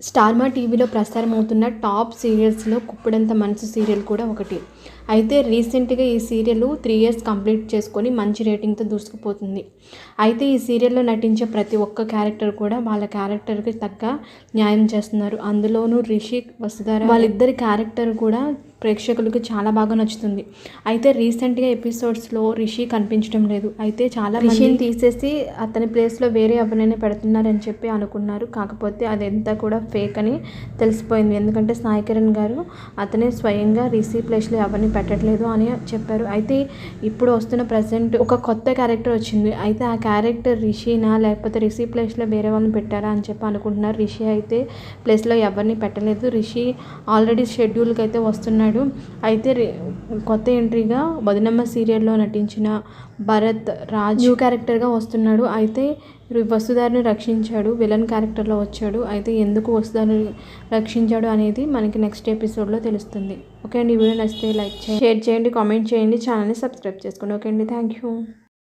స్టార్మా టీవీలో ప్రసారం అవుతున్న టాప్ సీరియల్స్లో కుప్పుడంత మనసు సీరియల్ కూడా ఒకటి. అయితే రీసెంట్గా ఈ సీరియల్ త్రీ ఇయర్స్ కంప్లీట్ చేసుకొని మంచి రేటింగ్తో దూసుకుపోతుంది. అయితే ఈ సీరియల్లో నటించే ప్రతి ఒక్క క్యారెక్టర్ కూడా వాళ్ళ క్యారెక్టర్కి తగ్గ న్యాయం చేస్తున్నారు. అందులోనూ రిషి వసుధార వాళ్ళిద్దరి క్యారెక్టర్ కూడా ప్రేక్షకులకు చాలా బాగా నచ్చుతుంది. అయితే రీసెంట్గా ఎపిసోడ్స్లో రిషి కనిపించడం లేదు. అయితే చాలా రిషిని తీసేసి అతని ప్లేస్లో వేరే ఎవరినైనా పెడుతున్నారని చెప్పి అనుకున్నారు. కాకపోతే అదంతా కూడా ఫేక్ అని తెలిసిపోయింది. ఎందుకంటే సాయి కిరణ్ గారు అతనే స్వయంగా రిషి ప్లేస్లో ఎవరిని పెట్టట్లేదు అని చెప్పారు. అయితే ఇప్పుడు వస్తున్న ప్రజెంట్ ఒక కొత్త క్యారెక్టర్ వచ్చింది. అయితే ఆ క్యారెక్టర్ రిషినా లేకపోతే రిషి ప్లేస్లో వేరే వాళ్ళని పెట్టారా అని చెప్పి అనుకుంటున్నారు. రిషి అయితే ప్లేస్లో ఎవరిని పెట్టలేదు. రిషి ఆల్రెడీ షెడ్యూల్కి అయితే వస్తున్నారు వస్తున్నాడు అయితే కొత్త ఎంట్రీగా వదినమ్మ సీరియల్లో నటించిన భరత్ రాజ్ న్యూ క్యారెక్టర్గా వస్తున్నాడు. అయితే వసుధారిని రక్షించాడు. విలన్ క్యారెక్టర్లో వచ్చాడు. అయితే ఎందుకు వసుధారిని రక్షించాడు అనేది మనకి నెక్స్ట్ ఎపిసోడ్లో తెలుస్తుంది. ఓకే అండి. ఈ వీడియో నచ్చితే లైక్ చేయండి షేర్ చేయండి కామెంట్ చేయండి ఛానల్ని సబ్స్క్రైబ్ చేసుకోండి. ఓకే అండి. Thank you